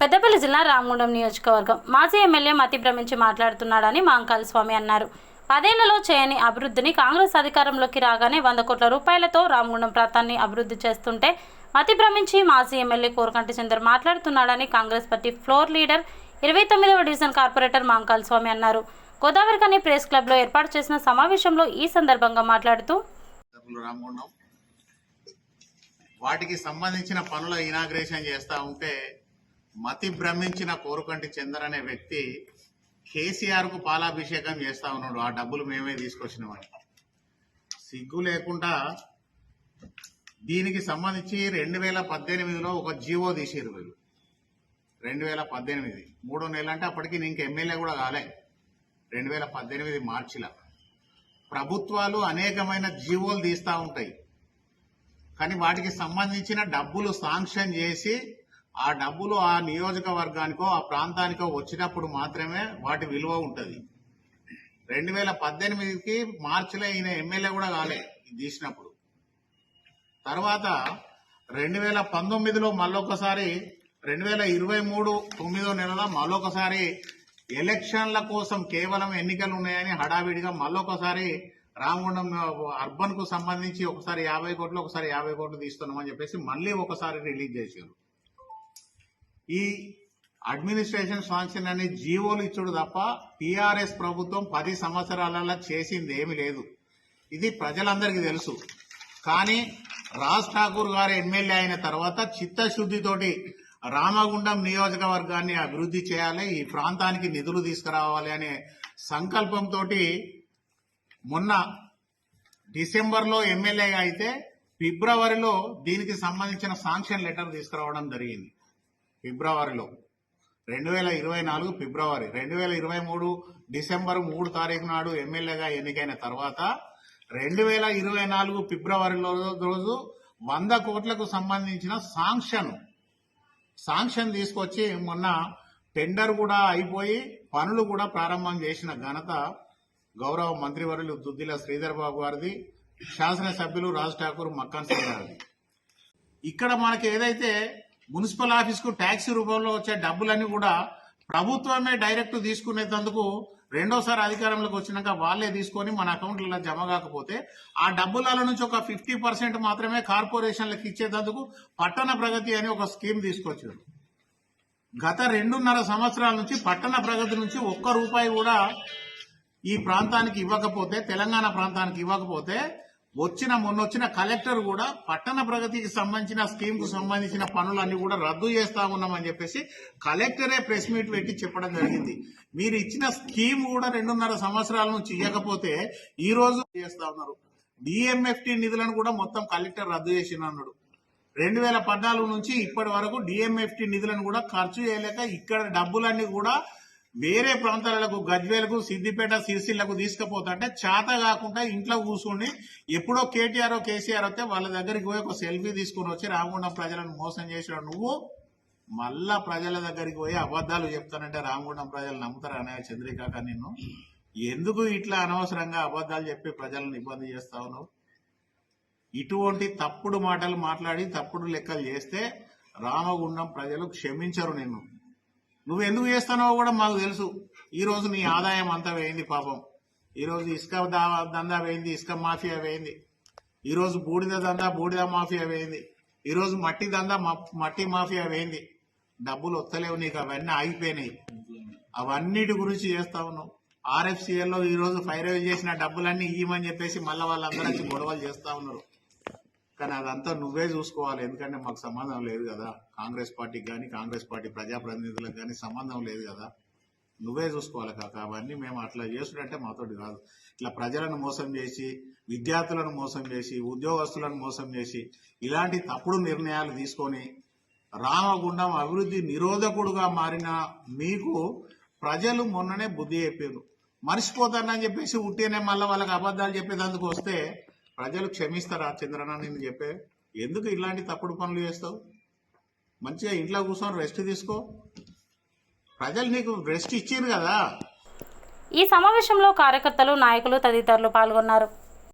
పెద్దపల్లి జిల్లా రామగుండం నియోజకవర్గం. మాజీ ఎమ్మెల్యే మతి భ్రమించి మాట్లాడుతున్నాడని మాంకాల స్వామి అన్నారు. పదేళ్ళలో చేయని అభివృద్ధిని కాంగ్రెస్ అధికారంలోకి రాగానే వంద కోట్ల రూపాయలతో రామగుండం ప్రాంతాన్ని అభివృద్ధి చేస్తుంటే మతి భ్రమించి మాజీ ఎమ్మెల్యే కోరకంటి చందర్ మాట్లాడుతున్నాడని కాంగ్రెస్ పార్టీ ఫ్లోర్ లీడర్ ఇరవై తొమ్మిదవ డివిజన్ కార్పొరేటర్ మాంకాల స్వామి అన్నారు. గోదావరి కని ప్రెస్ క్లబ్లో ఏర్పాటు చేసిన సమావేశంలో ఈ సందర్భంగా మాట్లాడుతూ వాటికి సంబంధించిన పనుల ఇనాగ్రేషన్ చేస్తా ఉంటే మతి భ్రమించిన కోరుకంటి చందర్ అనే వ్యక్తి కేసీఆర్కు పాలాభిషేకం చేస్తా ఉన్నాడు. ఆ డబ్బులు మేమే తీసుకొచ్చినామని సిగ్గు లేకుండా దీనికి సంబంధించి రెండు వేల పద్దెనిమిదిలో ఒక జీవో తీసిరు వీళ్ళు. రెండు వేల పద్దెనిమిది. మూడో నెలలు అంటే అప్పటికి ఇంక ఎమ్మెల్యే కూడా కాలే. రెండు వేల పద్దెనిమిది మార్చిలో. ప్రభుత్వాలు అనేకమైన జీవోలు తీస్తూ ఉంటాయి. కానీ వాటికి సంబంధించిన డబ్బులు శాంక్షన్ చేసి ఆ డబ్బులు ఆ నియోజకవర్గానికో ఆ ప్రాంతానికో వచ్చినప్పుడు మాత్రమే వాటి విలువ ఉంటుంది. రెండు వేల పద్దెనిమిదికి మార్చిలో ఈయన ఎమ్మెల్యే కూడా కాలే తీసినప్పుడు. తర్వాత రెండు వేల పంతొమ్మిదిలో మళ్ళొకసారి రెండు వేల ఇరవై మూడు తొమ్మిదో నెలలో మళ్ళొకసారి ఎలక్షన్ల కోసం కేవలం ఎన్నికలు ఉన్నాయని హడావిడిగా మళ్ళొకసారి రామగుండం అర్బన్కు సంబంధించి ఒకసారి యాభై కోట్లు ఒకసారి యాభై కోట్లు తీస్తున్నామని చెప్పేసి మళ్ళీ ఒకసారి రిలీజ్ చేశారు. ఈ అడ్మినిస్ట్రేషన్ సాంక్షన్ అనే జీవోలు ఇచ్చుడు తప్ప టీఆర్ఎస్ ప్రభుత్వం పది సంవత్సరాలలో చేసింది ఏమీ లేదు. ఇది ప్రజలందరికీ తెలుసు. కానీ రాజ్ ఠాకూర్ గారు ఎమ్మెల్యే అయిన తర్వాత చిత్తశుద్ధితోటి రామగుండం నియోజకవర్గాన్ని అభివృద్ధి చేయాలి ఈ ప్రాంతానికి నిధులు తీసుకురావాలి అనే సంకల్పంతో మొన్న డిసెంబర్లో ఎమ్మెల్యేగా అయితే ఫిబ్రవరిలో దీనికి సంబంధించిన శాంక్షన్ లెటర్ తీసుకురావడం జరిగింది. ఫిబ్రవరిలో. రెండు వేల ఇరవై నాలుగు ఫిబ్రవరి. రెండు వేల ఇరవై మూడు డిసెంబర్ మూడు తారీఖు నాడు ఎమ్మెల్యేగా ఎన్నికైన తర్వాత రెండు వేల ఇరవై నాలుగు ఫిబ్రవరిలో రోజు వంద కోట్లకు సంబంధించిన సాంక్షన్ సాంక్షన్ తీసుకొచ్చి మొన్న టెండర్ కూడా అయిపోయి పనులు కూడా ప్రారంభం చేసిన ఘనత గౌరవ మంత్రివర్యులు దుద్దిల శ్రీధర్ బాబు గారిది శాసనసభ్యులు రాజ్ ఠాకూర్ మక్కాన్ సింగ్ గారిది. ఇక్కడ మనకి ఏదైతే మున్సిపల్ ఆఫీస్కు ట్యాక్సీ రూపంలో వచ్చే డబ్బులన్నీ కూడా ప్రభుత్వమే డైరెక్ట్ తీసుకునేందుకు రెండోసారి అధికారంలోకి వచ్చినాక వాళ్ళే తీసుకొని మన అకౌంట్లలో జమ కాకపోతే ఆ డబ్బులలో నుంచి ఒక ఫిఫ్టీ పర్సెంట్ మాత్రమే కార్పొరేషన్లకు ఇచ్చేటందుకు పట్టణ ప్రగతి అని ఒక స్కీమ్ తీసుకొచ్చారు. గత రెండున్నర సంవత్సరాల నుంచి పట్టణ ప్రగతి నుంచి ఒక్క రూపాయి కూడా ఈ ప్రాంతానికి ఇవ్వకపోతే తెలంగాణ ప్రాంతానికి ఇవ్వకపోతే వచ్చిన మొన్న వచ్చిన కలెక్టర్ కూడా పట్టణ ప్రగతికి సంబంధించిన స్కీమ్కు సంబంధించిన పనులన్నీ కూడా రద్దు చేస్తా ఉన్నామని చెప్పేసి కలెక్టరే ప్రెస్ మీట్ పెట్టి చెప్పడం జరిగింది. మీరు ఇచ్చిన స్కీమ్ కూడా రెండున్నర సంవత్సరాల నుంచి ఇవ్వకపోతే ఈ రోజు చేస్తా ఉన్నారు. డిఎంఎఫ్టి నిధులను కూడా మొత్తం కలెక్టర్ రద్దు చేసిన అన్నాడు. రెండు వేల పద్నాలుగు నుంచి ఇప్పటి వరకు డిఎంఎఫ్టి నిధులను కూడా ఖర్చు చేయలేక ఇక్కడ డబ్బులన్నీ కూడా వేరే ప్రాంతాలకు గజ్వేలకు సిద్దిపేట సిరిసిల్లకు తీసుకుపోతుంటే చేత కాకుండా ఇంట్లో కూర్చుని ఎప్పుడో కేటీఆర్ కేసీఆర్ వస్తే వాళ్ళ దగ్గరికి పోయి ఒక సెల్ఫీ తీసుకుని వచ్చి రామగుండం ప్రజలను మోసం చేసిన నువ్వు మళ్ళా ప్రజల దగ్గరికి పోయి అబద్ధాలు చెప్తానంటే రామగుండం ప్రజలు నమ్ముతారు? అనే చంద్రికాక నిన్ను. ఎందుకు ఇట్లా అనవసరంగా అబద్ధాలు చెప్పి ప్రజలను ఇబ్బంది చేస్తావు నువ్వు? ఇటువంటి తప్పుడు మాటలు మాట్లాడి తప్పుడు లెక్కలు చేస్తే రామగుండం ప్రజలు క్షమించరు నిన్ను. నువ్వు ఎందుకు చేస్తానో కూడా మాకు తెలుసు. ఈ రోజు నీ ఆదాయం అంతా వేయింది పాపం. ఈరోజు ఇసుక దందా వేయింది ఇసుక మాఫియా వేయింది ఈరోజు బూడిద దందా బూడిద మాఫియా వేయింది ఈరోజు మట్టి దందా మట్టి మాఫియా వేయింది డబ్బులు వస్తలేవు నీకు అవన్నీ ఆగిపోయినాయి. అవన్నిటి గురించి చేస్తా నువ్వు ఆర్ఎఫ్సిఎల్లో ఈరోజు రోజు ఫైర్ చేసిన డబ్బులన్నీ ఇవ్వమని చెప్పేసి మళ్ళీ వాళ్ళందరూ వచ్చి గొడవలు చేస్తా ఉన్నారు. కానీ అదంతా నువ్వే చూసుకోవాలి. ఎందుకంటే మాకు సంబంధం లేదు కదా. కాంగ్రెస్ పార్టీకి కానీ కాంగ్రెస్ పార్టీ ప్రజాప్రతినిధులకు కానీ సంబంధం లేదు కదా. నువ్వే చూసుకోవాలి కాక. అవన్నీ మేము అట్లా చేసుడంటే మాతోటి కాదు. ఇట్లా ప్రజలను మోసం చేసి విద్యార్థులను మోసం చేసి ఉద్యోగస్తులను మోసం చేసి ఇలాంటి తప్పుడు నిర్ణయాలు తీసుకొని రామగుండం అభివృద్ధి నిరోధకుడుగా మారిన మీకు ప్రజలు మొన్ననే బుద్ధి చెప్పారు మర్చిపోతానని చెప్పేసి ఉట్టినే మళ్ళీ వాళ్ళకి అబద్ధాలు చెప్పేదందుకు వస్తే ప్రజలు క్షమిస్తారా చంద్రన్న నేను చెప్పే? ఎందుకు ఇలాంటి తప్పుడు పనులు చేస్తావు? మంచిగా ఇంట్లో కూర్చొని రెస్ట్ తీసుకో. ప్రజలు నీకు రెస్ట్ ఇచ్చారు కదా. ఈ సమావేశంలో కార్యకర్తలు నాయకులు తదితరులు పాల్గొన్నారు.